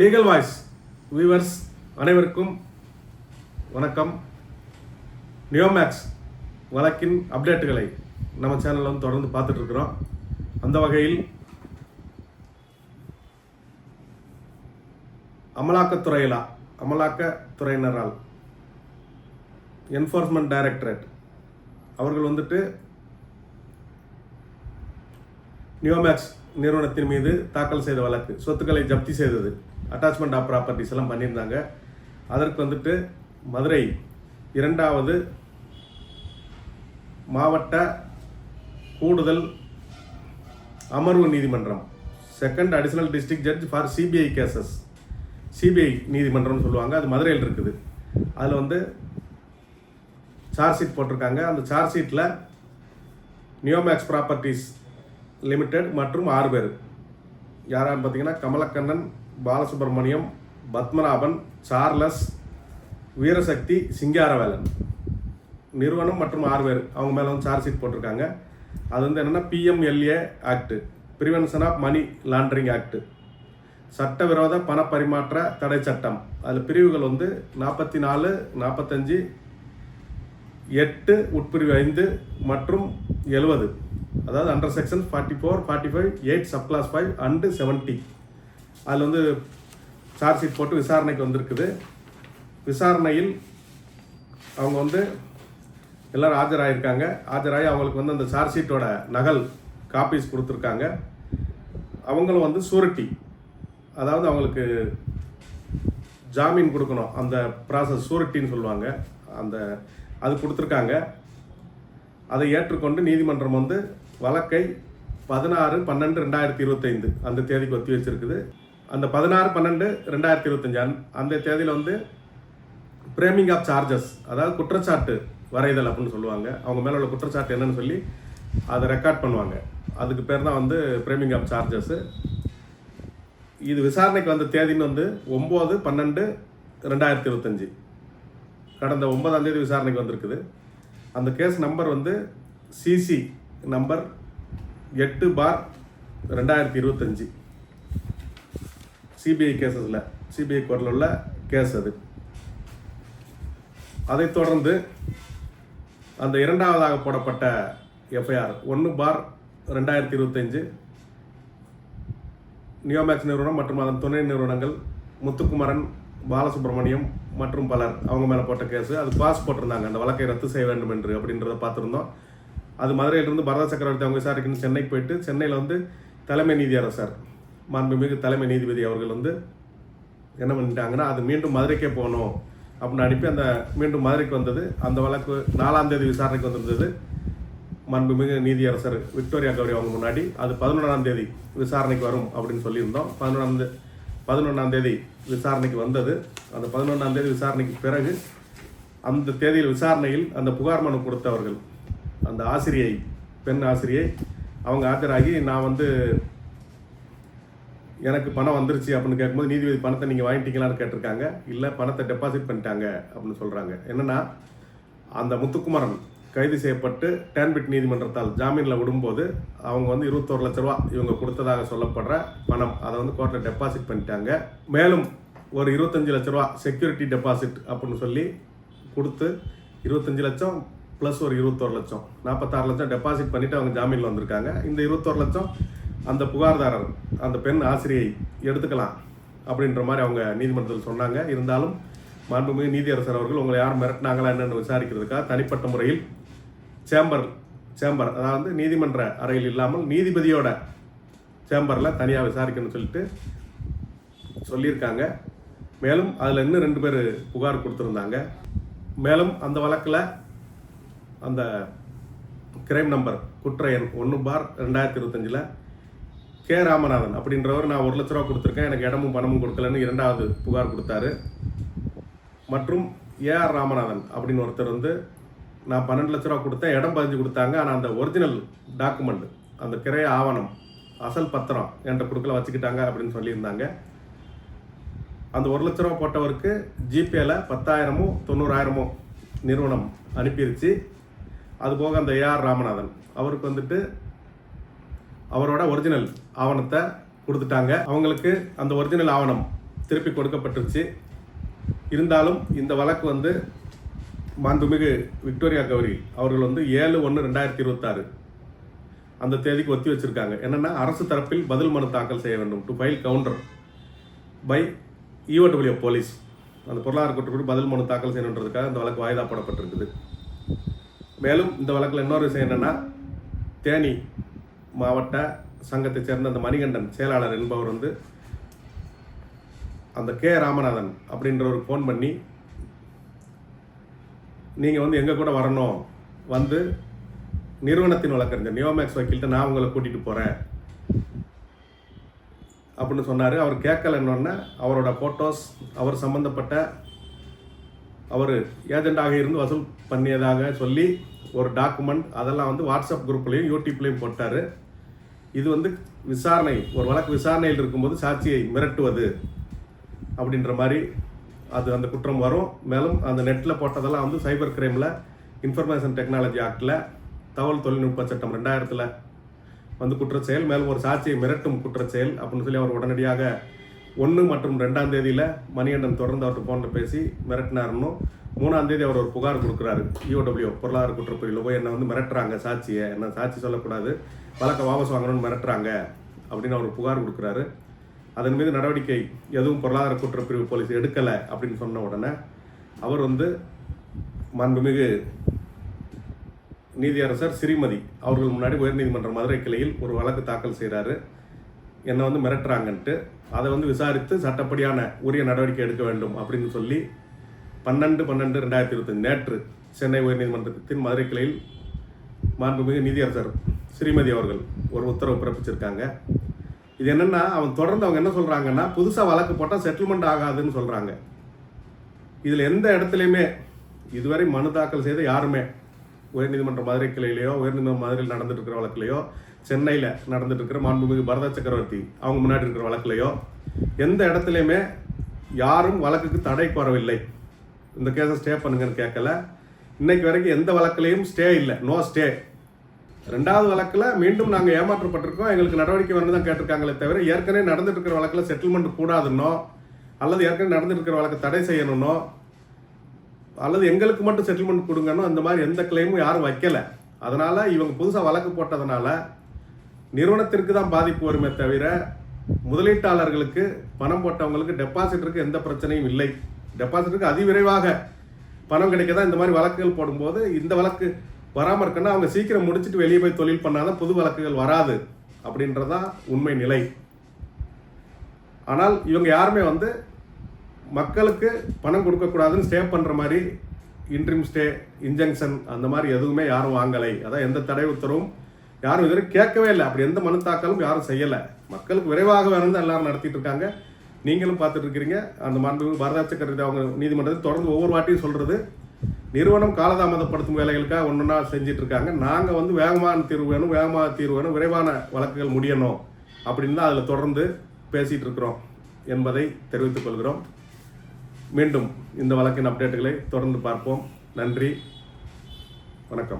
Legal voice viewers அனைவருக்கும் வணக்கம். நியோமேக்ஸ் வழக்கின் அப்டேட்டுகளை நம்ம சேனலில் வந்து தொடர்ந்து பார்த்துட்டு இருக்கிறோம் அந்த வகையில் அமலாக்கத்துறையிலா அமலாக்கத்துறையினரால் என்ஃபோர்ஸ்மெண்ட் டைரக்டரேட் அவர்கள் வந்துட்டு நியோமேக்ஸ் நிறுவனத்தின் மீது தாக்கல் செய்த வழக்கு சொத்துக்களை ஜப்தி செய்தது. அட்டாச்மெண்ட் ஆஃப் ப்ராப்பர்ட்டிஸ் எல்லாம் பண்ணியிருந்தாங்க. அதற்கு வந்துட்டு மதுரை இரண்டாவது மாவட்ட கூடுதல் அமர்வு நீதிமன்றம். Second additional district judge for CBI cases CBI நீதிமன்றம்னு சொல்லுவாங்க. அது மதுரையில் இருக்குது. அதில் வந்து சார்ஜ் ஷீட் போட்டிருக்காங்க. அந்த சார்ஜ் ஷீட்டில் நியோமேக்ஸ் ப்ராப்பர்ட்டிஸ் லிமிடெட் மற்றும் ஆறு பேர் யாரான்னு பார்த்தீங்கன்னா கமலக்கண்ணன் பாலசுப்ரமணியம் பத்மநாபன் சார்லஸ் வீரசக்தி சிங்காரவேலன். நிறுவனம் மற்றும் ஆறு பேர். அவங்க மேலே வந்து சார்ஜ் ஷீட் போட்டிருக்காங்க. அது வந்து என்னென்னா PMLA act prevention of money laundering act சட்டவிரோத பணப்பரிமாற்ற தடை சட்டம். அதில் பிரிவுகள் வந்து நாற்பத்தி நாலு நாற்பத்தஞ்சு எட்டு உட்பிரிவு ஐந்து மற்றும் எழுவது. அதாவது under section forty four forty five eight sub clause five and seventy அதில் வந்து சார்ஜ் ஷீட் போட்டு விசாரணைக்கு வந்திருக்குது. விசாரணையில் அவங்க வந்து எல்லோரும் ஆஜராகிருக்காங்க ஆஜராகி அவங்களுக்கு வந்து அந்த சார்ஜ் ஷீட்டோட நகல் காப்பீஸ் கொடுத்துருக்காங்க. அவங்களும் வந்து சூரிட்டி அதாவது அவங்களுக்கு ஜாமீன் கொடுக்கணும். அந்த ப்ராசஸ் சூரிட்டின்னு சொல்லுவாங்க. அந்த அது கொடுத்துருக்காங்க. அதை ஏற்றுக்கொண்டு நீதிமன்றம் வந்து வழக்கை பதினாறு பன்னெண்டு ரெண்டாயிரத்தி இருபத்தைந்து அந்த தேதிக்கு ஒத்தி வச்சிருக்குது. அந்த பதினாறு பன்னெண்டு ரெண்டாயிரத்தி இருபத்தஞ்சு. அந் அந்த தேதியில் வந்து பிரேமிங் ஆஃப் சார்ஜஸ் அதாவது குற்றச்சாட்டு வரைதல் அப்படின்னு சொல்லுவாங்க. அவங்க மேலே உள்ள குற்றச்சாட்டு என்னன்னு சொல்லி அதை ரெக்கார்ட் பண்ணுவாங்க. அதுக்கு பேர் தான் வந்து பிரேமிங் ஆஃப் சார்ஜஸ் இது விசாரணைக்கு வந்த தேதின்னு வந்து ஒம்பது பன்னெண்டு ரெண்டாயிரத்தி இருபத்தஞ்சி. கடந்த ஒன்பதாம் தேதி விசாரணைக்கு வந்திருக்குது. அந்த கேஸ் நம்பர் வந்து சிசி நம்பர் எட்டு பார் ரெண்டாயிரத்தி இருபத்தஞ்சி. சிபிஐ கேசஸில் சிபிஐ கோர்ட்டில் உள்ள கேஸ் அது. அதைத் தொடர்ந்து அந்த இரண்டாவதாக போடப்பட்ட எஃப்ஐஆர் ஒன்று பார் ரெண்டாயிரத்தி இருபத்தஞ்சு நியோமேக்ஸ் நிறுவனம் மற்றும் அதன் துணை நிறுவனங்கள் முத்துக்குமரன் பாலசுப்ரமணியம் மற்றும் பலர் அவங்க மேலே போட்ட கேஸு. அது பாஸ் போட்டிருந்தாங்க அந்த வழக்கை ரத்து செய்ய வேண்டும் என்று அப்படின்றத பார்த்துருந்தோம். அது மதுரையிலிருந்து பரத சக்கரவர்த்தி அவங்க விசாரிக்கணும். சென்னைக்கு போயிட்டு சென்னையில் வந்து தலைமை நீதியரசர் மாண்புமிகு தலைமை நீதிபதி அவர்கள் வந்து என்ன பண்ணிட்டாங்கன்னா அது மீண்டும் மதுரைக்கே போகணும் அப்படின்னு அனுப்பி அந்த மீண்டும் மதுரைக்கு வந்தது. அந்த வழக்கு நாலாம் தேதி விசாரணைக்கு வந்திருந்தது. மாண்புமிகு நீதியரசர் விக்டோரியா கௌரி அவங்க முன்னாடி. அது பதினொன்றாம் தேதி விசாரணைக்கு வரும் அப்படின்னு சொல்லியிருந்தோம். பதினொன்றாம் தே பதினொன்றாம் தேதி விசாரணைக்கு வந்தது. அந்த பதினொன்றாம் தேதி விசாரணைக்கு பிறகு அந்த தேதியில் விசாரணையில் அந்த புகார் மனு கொடுத்தவர்கள் அந்த ஆசிரியை பெண் ஆசிரியை அவங்க ஆஜராகி நான் வந்து எனக்கு பணம் வந்துருச்சு அப்படின்னு கேட்கும்போது நீதிபதி பணத்தை நீங்கள் வாங்கிட்டீங்களான்னு கேட்டிருக்காங்க. இல்லை பணத்தை டெபாசிட் பண்ணிட்டாங்க அப்படின்னு சொல்கிறாங்க என்னென்னா அந்த முத்துக்குமரன் கைது செய்யப்பட்டு டேன்பிட் நீதிமன்றத்தால் ஜாமீனில் விடும்போது அவங்க வந்து இருபத்தோரு லட்ச ரூபா இவங்க கொடுத்ததாக சொல்லப்படுற பணம். அதை வந்து கோர்ட்டில் டெபாசிட் பண்ணிட்டாங்க. மேலும் ஒரு இருபத்தஞ்சு லட்ச ரூபா செக்யூரிட்டி டெபாசிட் அப்படின்னு சொல்லி கொடுத்து இருபத்தஞ்சு லட்சம் ப்ளஸ் ஒரு இருபத்தோரு லட்சம். நாற்பத்தாறு லட்சம் டெபாசிட் பண்ணிவிட்டு அவங்க ஜாமீனில் வந்திருக்காங்க. இந்த இருபத்தோரு லட்சம் அந்த புகார்தாரர் அந்த பெண் ஆசிரியை எடுத்துக்கலாம் அப்படின்ற மாதிரி அவங்க நீதிமன்றத்தில் சொன்னாங்க. இருந்தாலும் மாண்புமிகு நீதியரசர் அவர்கள் உங்களை யார் மிரட்டினாங்களா என்னென்னு விசாரிக்கிறதுக்காக தனிப்பட்ட முறையில் சேம்பர் சேம்பர் அதாவது நீதிமன்ற அறையில் இல்லாமல் நீதிபதியோட சேம்பரில் தனியாக விசாரிக்கணும்னு சொல்லிட்டு சொல்லியிருக்காங்க. மேலும் அதில் இன்னும் ரெண்டு பேர் புகார் கொடுத்துருந்தாங்க. மேலும் அந்த வழக்கில் அந்த கிரைம் நம்பர் குற்ற எண் ஒன்று பார் ரெண்டாயிரத்தி இருபத்தஞ்சில் கே. ராமநாதன் அப்படின்றவர் நான் ஒரு லட்ச ரூபா கொடுத்துருக்கேன். எனக்கு இடமும் பணமும் கொடுக்கலன்னு இரண்டாவது புகார் கொடுத்தாரு. மற்றும் ஏஆர் ராமநாதன் அப்படின்னு ஒருத்தர் வந்து நான் பன்னெண்டு லட்ச ரூபா கொடுத்தேன். இடம் பதிஞ்சு கொடுத்தாங்க. ஆனால் அந்த ஒரிஜினல் டாக்குமெண்ட் அந்த கிரைய ஆவணம் அசல் பத்திரம் என்ற கொடுக்கல வச்சுக்கிட்டாங்க அப்படின்னு சொல்லியிருந்தாங்க. அந்த ஒரு லட்ச ரூபா போட்டவருக்கு ஜிபேல பத்தாயிரமோ தொண்ணூறாயிரமோ நிறுவனம் அனுப்பிருச்சு. அது போக அந்த ஏஆர் ராமநாதன் அவருக்கு வந்துட்டு அவரோட ஒரிஜினல் ஆவணத்தை கொடுத்துட்டாங்க. அவங்களுக்கு அந்த ஒரிஜினல் ஆவணம் திருப்பி கொடுக்கப்பட்டுருச்சு. இருந்தாலும் இந்த வழக்கு வந்து மாண்புமிகு விக்டோரியா கௌரி அவர்கள் வந்து ஏழு ஒன்று ரெண்டாயிரத்தி இருபத்தாறு அந்த தேதிக்கு ஒத்தி வச்சுருக்காங்க. என்னென்னா அரசு தரப்பில் பதில் மனு தாக்கல் செய்ய வேண்டும். To file counter by EOW police அந்த பொருளாதார குற்றப்படி பதில் மனு தாக்கல் செய்யணுன்றதுக்காக இந்த வழக்கு வாய்தா போடப்பட்டிருக்குது. மேலும் இந்த வழக்கில் இன்னொரு விஷயம் என்னென்னா தேனி மாவட்ட சங்கத்தைச் சேர்ந்த அந்த மணிகண்டன் செயலாளர் என்பவர் வந்து அந்த கே ராமநாதன் அப்படின்றவர் ஃபோன் பண்ணி நீங்கள் வந்து எங்கள் கூட வரணும்? வந்து நிறுவனத்தின் வழக்கறிஞர் நியோமேக்ஸ் வக்கீல்கிட்ட நான் உங்களை கூட்டிகிட்டு போகிறேன் அப்படின்னு சொன்னார். அவர் கேட்கலன்னொன்னே அவரோட ஃபோட்டோஸ் அவர் சம்மந்தப்பட்ட அவர் ஏஜெண்டாக இருந்து வசூல் பண்ணியதாக சொல்லி ஒரு டாக்குமெண்ட் அதெல்லாம் வந்து வாட்ஸ்அப் குரூப்லேயும் யூடியூப்லேயும் போட்டார். இது வந்து விசாரணை ஒரு வழக்கு விசாரணையில் இருக்கும்போது சாட்சியை மிரட்டுவது அப்படின்ற மாதிரி அது அந்த குற்றம் வரும். மேலும் அந்த நெட்டில் போட்டதெல்லாம் வந்து சைபர் கிரைமில் இன்ஃபர்மேஷன் டெக்னாலஜி ஆக்டில் தகவல் தொழில்நுட்ப சட்டம் ரெண்டாயிரத்தில் வந்து குற்றச்செயல் மேலும் ஒரு சாட்சியை மிரட்டும் குற்றச்செயல் அப்படின்னு சொல்லி அவர் உடனடியாக ஒன்று மற்றும் ரெண்டாம் தேதியில் மணிகண்டன் தொடர்ந்து அவர்கிட்ட ஃபோனில் பேசி மிரட்டினாருன்னு மூணாம் தேதி அவர் ஒரு புகார் கொடுக்குறாரு. இஓடபிள்யூ பொருளாதார குற்றப்பிரிவில் போய் என்னை வந்து மிரட்டுறாங்க சாட்சியை. என்ன சாட்சி சொல்லக்கூடாது. வழக்கை வாபஸ் வாங்கணும்னு மிரட்டுறாங்க அப்படின்னு அவர் புகார் கொடுக்குறாரு. அதன் மீது நடவடிக்கை எதுவும் பொருளாதார குற்றப்பிரிவு போலீஸ் எடுக்கலை அப்படின்னு சொன்ன உடனே அவர் வந்து மாண்புமிகு நீதியரசர் ஸ்ரீமதி அவர்கள் முன்னாடி உயர்நீதிமன்ற மதுரை கிளையில் ஒரு வழக்கு தாக்கல் செய்கிறாரு என்னை வந்து மிரட்டுறாங்கன்ட்டு அதை வந்து விசாரித்து சட்டப்படியான உரிய நடவடிக்கை எடுக்க வேண்டும் அப்படின்னு சொல்லி பன்னெண்டு பன்னெண்டு ரெண்டாயிரத்தி இருபத்தஞ்சு நேற்று சென்னை உயர்நீதிமன்றத்தின் மதுரை கிளையில் மாண்புமிகு நீதியரசர் ஸ்ரீமதி அவர்கள் ஒரு உத்தரவு பிறப்பிச்சிருக்காங்க. இது என்னென்னா அவன் தொடர்ந்து அவங்க என்ன சொல்கிறாங்கன்னா புதுசாக வழக்கு போட்டால் செட்டில்மெண்ட் ஆகாதுன்னு சொல்கிறாங்க இதில் எந்த இடத்துலையுமே இதுவரை மனு தாக்கல் செய்த யாருமே உயர்நீதிமன்ற மதுரை கிளையிலையோ உயர்நீதிமன்ற மதுரையில் நடந்துட்டு இருக்கிற வழக்குலையோ சென்னையில் நடந்துட்டு இருக்கிற மாண்புமிகு பரத சக்கரவர்த்தி. அவங்க முன்னாடி இருக்கிற வழக்குலையோ எந்த இடத்துலையுமே யாரும் வழக்குக்கு தடை கோரவில்லை. இந்த கேஸை ஸ்டே பண்ணுங்கன்னு கேட்கல. இன்னைக்கு வரைக்கும் எந்த வழக்குலையும் ஸ்டே இல்லை. நோ ஸ்டே ரெண்டாவது வழக்கில் மீண்டும் நாங்கள் ஏமாற்றப்பட்டிருக்கோம். எங்களுக்கு நடவடிக்கை வந்து தான் கேட்டிருக்காங்களே தவிர ஏற்கனவே நடந்துட்டு இருக்கிற வழக்கில் செட்டில்மெண்ட் கூடாதுன்னோ அல்லது ஏற்கனவே நடந்துட்டு இருக்கிற வழக்கு தடை செய்யணும்னோ அல்லது எங்களுக்கு மட்டும் செட்டில்மெண்ட் கொடுங்கன்னோ அந்த மாதிரி எந்த கிளைமும் யாரும் வைக்கல. அதனால் இவங்க புதுசாக வழக்கு போட்டதுனால நிறுவனத்திற்கு தான் பாதிப்பு வருமே தவிர முதலீட்டாளர்களுக்கு பணம் போட்டவங்களுக்கு டெபாசிட்டருக்கு எந்த பிரச்சனையும் இல்லை. டெபாசிட்டருக்கு அதிவிரைவாக பணம் கிடைக்க தான் இந்த மாதிரி வழக்குகள் போடும்போது இந்த வழக்கு வராமல் இருக்குன்னா அவங்க சீக்கிரம் முடிச்சுட்டு வெளியே போய் தொழில் பண்ணாதான் புது வழக்குகள் வராது அப்படின்றதான் உண்மை நிலை. ஆனால் இவங்க யாருமே வந்து மக்களுக்கு பணம் கொடுக்கக்கூடாதுன்னு ஸ்டே பண்ணுற மாதிரி இன்ட்ரிம் ஸ்டே இன்ஜங்ஷன் அந்த மாதிரி எதுவுமே யாரும் வாங்கலை. அதான் எந்த தடை உத்தரவும் யாரும் இதுவரை கேட்கவே இல்லை. அப்படி எந்த மனு தாக்கலும் யாரும் செய்யலை. மக்களுக்கு விரைவாக வேணும் எல்லாரும் நடத்திட்டு இருக்காங்க. நீங்களும் பார்த்துட்டு இருக்கிறீங்க. அந்த மாண்பு பாரத அவங்க நீதிமன்றத்தில் தொடர்ந்து ஒவ்வொரு வாட்டியும் சொல்றது. நிறுவனம் காலதாமதப்படுத்தும் வேலைகளுக்காக ஒன்றுனா செஞ்சுட்டு இருக்காங்க. நாங்கள் வந்து வேகமான தீர்வு வேணும் வேகமான தீர்வு வேணும் விரைவான வழக்குகள் முடியணும் அப்படின்னு தான் அதில் தொடர்ந்து பேசிகிட்டு இருக்கிறோம் என்பதை தெரிவித்துக் கொள்கிறோம். மீண்டும் இந்த வழக்கின் அப்டேட்டுகளை தொடர்ந்து பார்ப்போம். நன்றி. வணக்கம்.